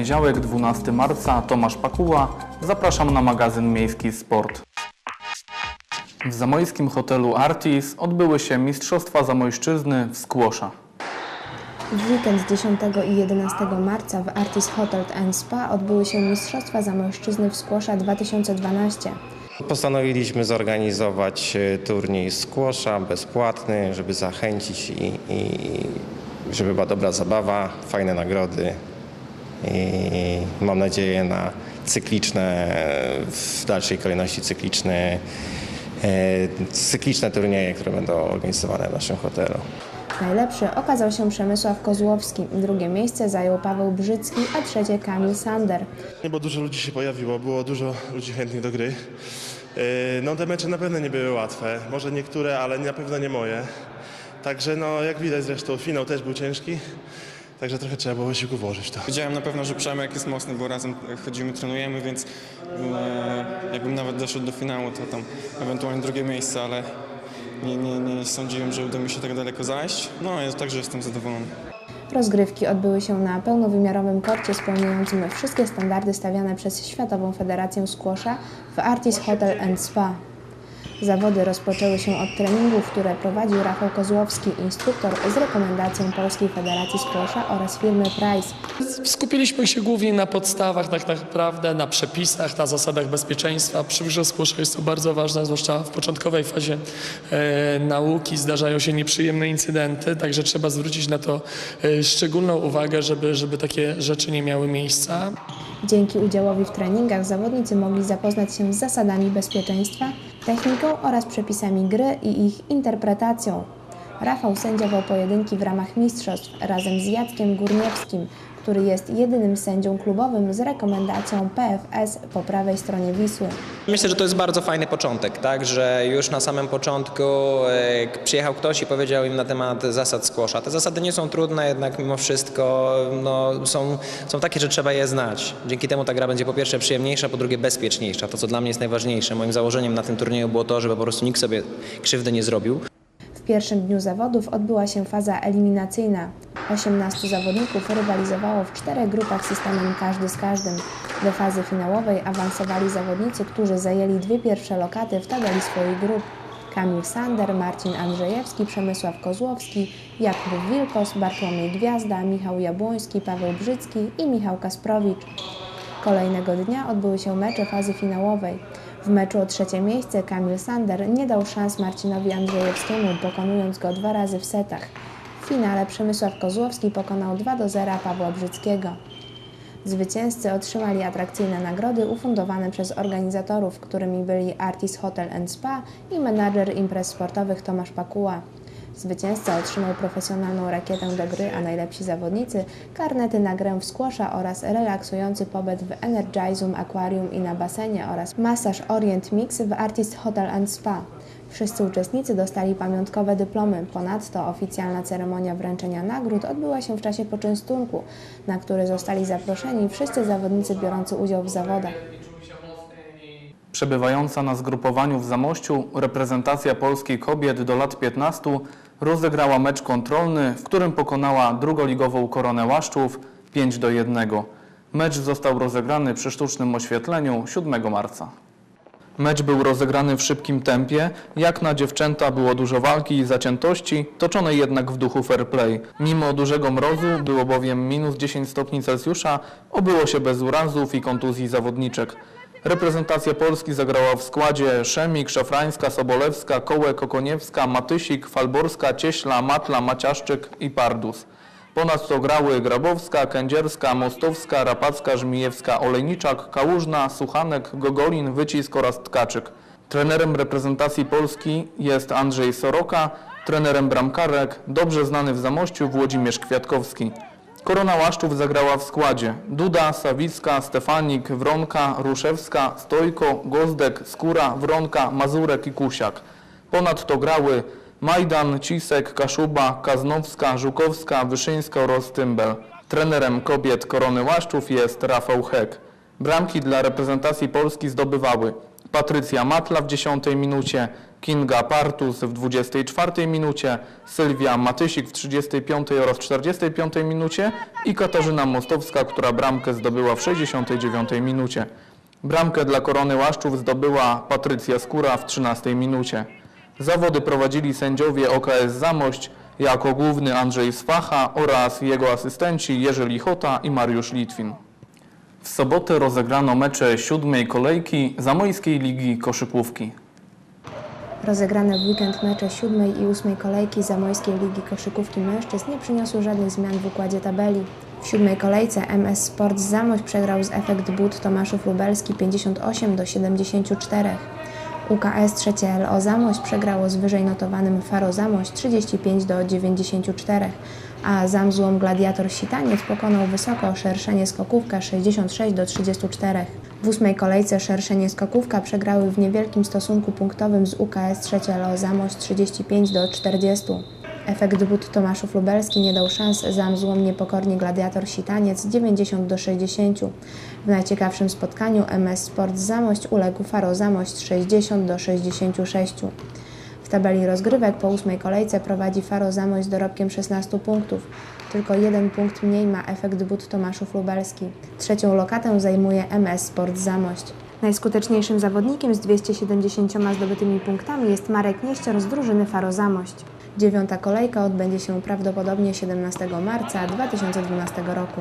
poniedziałek, 12 marca, Tomasz Pakuła. Zapraszam na magazyn Miejski Sport. W zamojskim hotelu Artis odbyły się Mistrzostwa Zamojszczyzny w Skłosza. W weekend 10 i 11 marca w Artis Hotel and Spa odbyły się Mistrzostwa Zamojszczyzny w Skłosza 2012. Postanowiliśmy zorganizować e, turniej squasha bezpłatny, żeby zachęcić i, i żeby była dobra zabawa, fajne nagrody i mam nadzieję na cykliczne, w dalszej kolejności cykliczne, e, cykliczne turnieje, które będą organizowane w naszym hotelu. Najlepszy okazał się Przemysław Kozłowski. Drugie miejsce zajął Paweł Brzycki, a trzecie Kamil Sander. Bo dużo ludzi się pojawiło, było dużo ludzi chętnych do gry. Yy, No te mecze na pewno nie były łatwe, może niektóre, ale na pewno nie moje. Także no jak widać zresztą finał też był ciężki, także trochę trzeba było wysiłku włożyć w to. Wiedziałem na pewno, że Przemek jest mocny, bo razem chodzimy, trenujemy, więc e, jakbym nawet doszedł do finału, to tam ewentualnie drugie miejsce, ale nie, nie, nie sądziłem, że uda mi się tak daleko zajść. No, jest, także jestem zadowolony. Rozgrywki odbyły się na pełnowymiarowym korcie spełniającym wszystkie standardy stawiane przez Światową Federację Squasha w Artis Hotel and Spa. Zawody rozpoczęły się od treningów, które prowadził Rafał Kozłowski, instruktor z rekomendacją Polskiej Federacji Squasha oraz firmy Price. Skupiliśmy się głównie na podstawach, tak naprawdę, na przepisach, na zasadach bezpieczeństwa. Przy grze skłosza jest to bardzo ważne, zwłaszcza w początkowej fazie e, nauki zdarzają się nieprzyjemne incydenty, także trzeba zwrócić na to e, szczególną uwagę, żeby, żeby takie rzeczy nie miały miejsca. Dzięki udziałowi w treningach zawodnicy mogli zapoznać się z zasadami bezpieczeństwa, techniką oraz przepisami gry i ich interpretacją. Rafał sędziował pojedynki w ramach mistrzostw razem z Jackiem Górniewskim, który jest jedynym sędzią klubowym z rekomendacją PFS po prawej stronie Wisły. Myślę, że to jest bardzo fajny początek, tak, że już na samym początku e, przyjechał ktoś i powiedział im na temat zasad skłosza. Te zasady nie są trudne, jednak mimo wszystko no, są, są takie, że trzeba je znać. Dzięki temu ta gra będzie po pierwsze przyjemniejsza, po drugie bezpieczniejsza. To, co dla mnie jest najważniejsze. Moim założeniem na tym turnieju było to, żeby po prostu nikt sobie krzywdy nie zrobił. W pierwszym dniu zawodów odbyła się faza eliminacyjna. 18 zawodników rywalizowało w czterech grupach systemem każdy z każdym. Do fazy finałowej awansowali zawodnicy, którzy zajęli dwie pierwsze lokaty w tabeli swoich grup. Kamil Sander, Marcin Andrzejewski, Przemysław Kozłowski, Jakub Wilkos, Bartłomiej Gwiazda, Michał Jabłoński, Paweł Brzycki i Michał Kasprowicz. Kolejnego dnia odbyły się mecze fazy finałowej. W meczu o trzecie miejsce Kamil Sander nie dał szans Marcinowi Andrzejewskiemu, pokonując go dwa razy w setach. Finale Przemysław Kozłowski pokonał 2 do 0 Pawła Brzyckiego. Zwycięzcy otrzymali atrakcyjne nagrody ufundowane przez organizatorów, którymi byli Artis Hotel Spa i menadżer imprez sportowych Tomasz Pakuła. Zwycięzca otrzymał profesjonalną rakietę do gry, a najlepsi zawodnicy karnety na grę w squasha oraz relaksujący pobyt w Energizum Aquarium i na basenie oraz masaż Orient Mix w Artist Hotel Spa. Wszyscy uczestnicy dostali pamiątkowe dyplomy. Ponadto oficjalna ceremonia wręczenia nagród odbyła się w czasie poczęstunku, na który zostali zaproszeni wszyscy zawodnicy biorący udział w zawodach. Przebywająca na zgrupowaniu w Zamościu reprezentacja Polski kobiet do lat 15 rozegrała mecz kontrolny, w którym pokonała drugoligową Koronę Łaszczów 5 do 1. Mecz został rozegrany przy sztucznym oświetleniu 7 marca. Mecz był rozegrany w szybkim tempie, jak na dziewczęta było dużo walki i zaciętości, toczonej jednak w duchu fair play. Mimo dużego mrozu, było bowiem minus 10 stopni Celsjusza, obyło się bez urazów i kontuzji zawodniczek. Reprezentacja Polski zagrała w składzie Szemik, Szafrańska, Sobolewska, Kołek, Okoniewska, Matysik, Falborska, Cieśla, Matla, Maciaszczyk i Pardus. Ponadto grały Grabowska, Kędzierska, Mostowska, Rapacka, Żmijewska, Olejniczak, Kałużna, Suchanek, Gogolin, Wycisk oraz Tkaczyk. Trenerem reprezentacji Polski jest Andrzej Soroka, trenerem bramkarek dobrze znany w Zamościu Włodzimierz Kwiatkowski. Korona Łaszczów zagrała w składzie Duda, Sawicka, Stefanik, Wronka, Ruszewska, Stojko, Gozdek, Skóra, Wronka, Mazurek i Kusiak. Ponadto grały Majdan, Cisek, Kaszuba, Kaznowska, Żukowska, Wyszyńska oraz Tymbel. Trenerem kobiet Korony Łaszczów jest Rafał Hek. Bramki dla reprezentacji Polski zdobywały Patrycja Matla w 10 minucie, Kinga Partus w 24 minucie, Sylwia Matysik w 35 oraz 45 minucie i Katarzyna Mostowska, która bramkę zdobyła w 69 minucie. Bramkę dla Korony Łaszczów zdobyła Patrycja Skóra w 13 minucie. Zawody prowadzili sędziowie OKS Zamość, jako główny Andrzej Swacha oraz jego asystenci Jerzy Lichota i Mariusz Litwin. W sobotę rozegrano mecze siódmej kolejki Zamojskiej Ligi Koszykówki. Rozegrane w weekend mecze siódmej i ósmej kolejki Zamojskiej Ligi Koszykówki Mężczyzn nie przyniosły żadnych zmian w układzie tabeli. W siódmej kolejce MS Sport Zamość przegrał z Efekt But Tomaszów Lubelski 58 do 74. UKS trzecie LO Zamość przegrało z wyżej notowanym Faro Zamość 35 do 94, a Zamzłom Gladiator Sitaniec pokonał wysoko Szerszenie Skokówka 66 do 34. W ósmej kolejce Szerszenie Skokówka przegrały w niewielkim stosunku punktowym z UKS trzecie LO Zamość 35 do 40. Efekt but Tomaszów Lubelski nie dał szans Zamzłom Niepokorni Gladiator Sitaniec 90 do 60. W najciekawszym spotkaniu MS Sport Zamość uległ Faro Zamość 60 do 66. W tabeli rozgrywek po ósmej kolejce prowadzi Faro Zamość z dorobkiem 16 punktów. Tylko jeden punkt mniej ma efekt but Tomaszów Lubelski. Trzecią lokatę zajmuje MS Sport Zamość. Najskuteczniejszym zawodnikiem z 270 zdobytymi punktami jest Marek Nieścior z drużyny Faro Zamość. Dziewiąta kolejka odbędzie się prawdopodobnie 17 marca 2012 roku.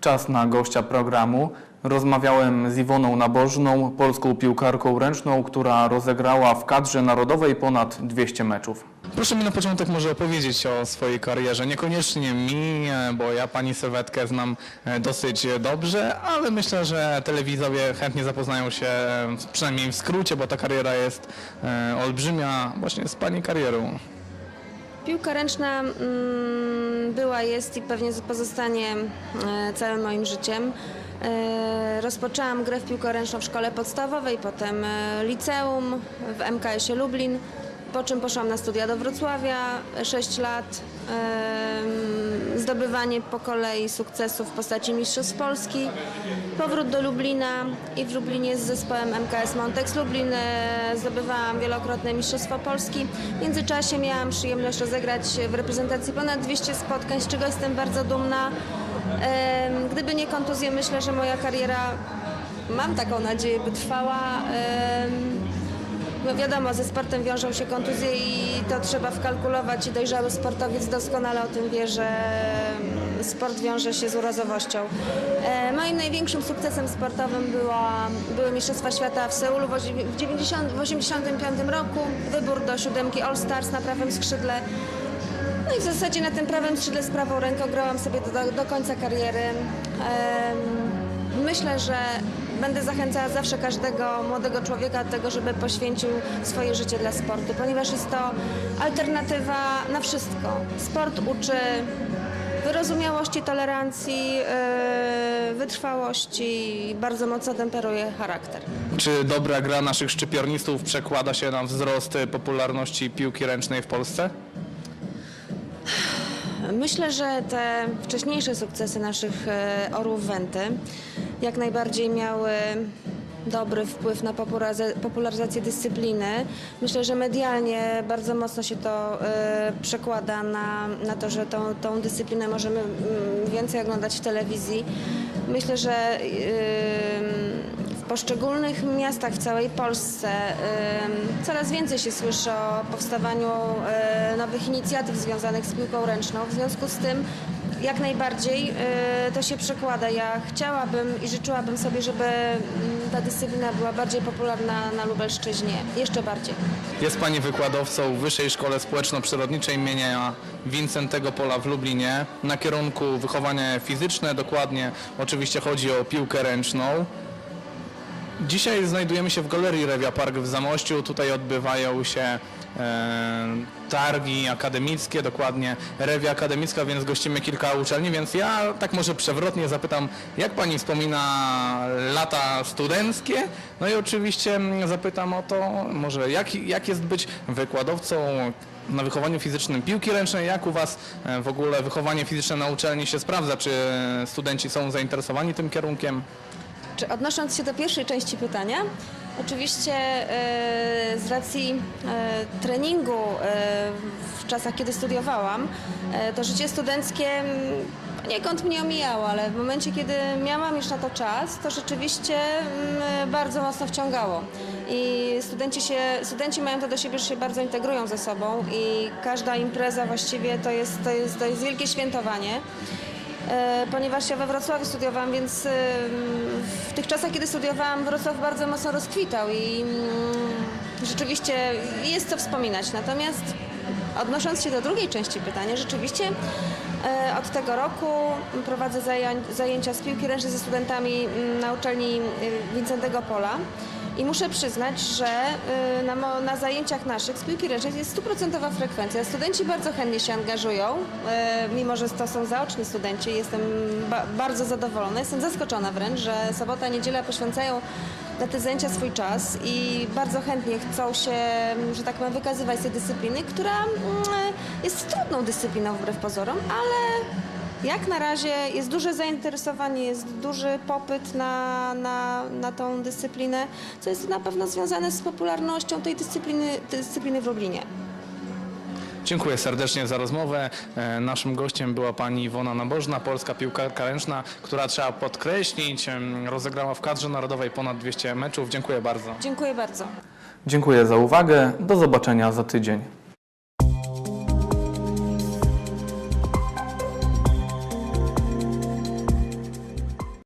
Czas na gościa programu. Rozmawiałem z Iwoną Nabożną, polską piłkarką ręczną, która rozegrała w kadrze narodowej ponad 200 meczów. Proszę mi na początek może opowiedzieć o swojej karierze. Niekoniecznie mi, bo ja pani Sylwetkę znam e, dosyć dobrze, ale myślę, że telewizowie chętnie zapoznają się, e, przynajmniej w skrócie, bo ta kariera jest e, olbrzymia właśnie z pani karierą. Piłka ręczna mm, była, jest i pewnie pozostanie e, całym moim życiem. E, rozpoczęłam grę w piłkę ręczną w szkole podstawowej, potem e, liceum w MKS-ie Lublin, po czym poszłam na studia do Wrocławia, 6 lat, zdobywanie po kolei sukcesów w postaci Mistrzostw Polski, powrót do Lublina i w Lublinie z zespołem MKS Montex Lublin e, zdobywałam wielokrotne Mistrzostwa Polski. W międzyczasie miałam przyjemność rozegrać w reprezentacji ponad 200 spotkań, z czego jestem bardzo dumna. Gdyby nie kontuzje, myślę, że moja kariera, mam taką nadzieję, by trwała. Wiadomo, ze sportem wiążą się kontuzje i to trzeba wkalkulować i dojrzały sportowiec doskonale o tym wie, że mm, sport wiąże się z urazowością. E, moim największym sukcesem sportowym była, były Mistrzostwa Świata w Seulu w 90, w 85 roku, wybór do siódemki All Stars na prawym skrzydle. No i w zasadzie na tym prawym skrzydle z prawą ręką grałam sobie do, do końca kariery. Myślę, że będę zachęcała zawsze każdego młodego człowieka do tego, żeby poświęcił swoje życie dla sportu, ponieważ jest to alternatywa na wszystko. Sport uczy wyrozumiałości, tolerancji, yy, wytrwałości i bardzo mocno temperuje charakter. Czy dobra gra naszych szczypiornistów przekłada się na wzrost popularności piłki ręcznej w Polsce? Myślę, że te wcześniejsze sukcesy naszych e, orłów Wenty jak najbardziej miały dobry wpływ na popularyza- popularyzację dyscypliny. Myślę, że medialnie bardzo mocno się to e, przekłada na, na to, że tą, tą dyscyplinę możemy mm, więcej oglądać w telewizji. Myślę, że em, w poszczególnych miastach w całej Polsce em, coraz więcej się słyszy o powstawaniu nowych inicjatyw związanych z piłką ręczną. W związku z tym jak najbardziej e, to się przekłada. Ja chciałabym i życzyłabym sobie, żeby mm, ta dyscyplina była bardziej popularna na Lubelszczyźnie, jeszcze bardziej. Jest Pani wykładowcą w Wyższej Szkole Społeczno-Przyrodniczej imienia Wincentego Pola w Lublinie na kierunku wychowanie fizyczne, dokładnie oczywiście chodzi o piłkę ręczną. Dzisiaj znajdujemy się w Galerii Rewia Park w Zamościu. Tutaj odbywają się e, targi akademickie, dokładnie Rewia Akademicka, więc gościmy kilka uczelni, więc ja tak może przewrotnie zapytam, jak Pani wspomina lata studenckie? No i oczywiście mm, zapytam o to, może jak, jak jest być wykładowcą na wychowaniu fizycznym piłki ręcznej, jak u Was e, w ogóle wychowanie fizyczne na uczelni się sprawdza? Czy studenci są zainteresowani tym kierunkiem? Czy odnosząc się do pierwszej części pytania, Oczywiście e, z racji e, treningu e, w czasach, kiedy studiowałam, to życie studenckie poniekąd mnie omijało, ale w momencie, kiedy miałam już na to czas, to rzeczywiście mm, bardzo mocno wciągało. I studenci, się, studenci mają to do siebie, że się bardzo integrują ze sobą i każda impreza właściwie to jest, to jest, to jest wielkie świętowanie. E, ponieważ ja we Wrocławiu studiowałam, więc em, w tych czasach, kiedy studiowałam, Wrocław bardzo mocno rozkwitał i mm, rzeczywiście jest co wspominać. Natomiast odnosząc się do drugiej części pytania, rzeczywiście e, od tego roku prowadzę zaję- zajęcia z piłki ręcznej ze studentami mm, na uczelni Wincentego Pola. I muszę przyznać, że y, na, na zajęciach naszych z piłki ręcznej jest stuprocentowa frekwencja. Studenci bardzo chętnie się angażują, y, mimo że to są zaoczni studenci. Jestem ba- bardzo zadowolona, jestem zaskoczona wręcz, że sobota, niedziela poświęcają na te zajęcia swój czas i bardzo chętnie chcą się, że tak powiem, wykazywać z tej dyscypliny, która mm, jest trudną dyscypliną wbrew pozorom, ale jak na razie jest duże zainteresowanie, jest duży popyt na, na, na tą dyscyplinę, co jest na pewno związane z popularnością tej dyscypliny, dyscypliny w Lublinie. Dziękuję serdecznie za rozmowę. E, Naszym gościem była pani Iwona Nabożna, polska piłkarka ręczna, która trzeba podkreślić, rozegrała w kadrze narodowej ponad 200 meczów. Dziękuję bardzo. Dziękuję bardzo. Dziękuję za uwagę. Do zobaczenia za tydzień.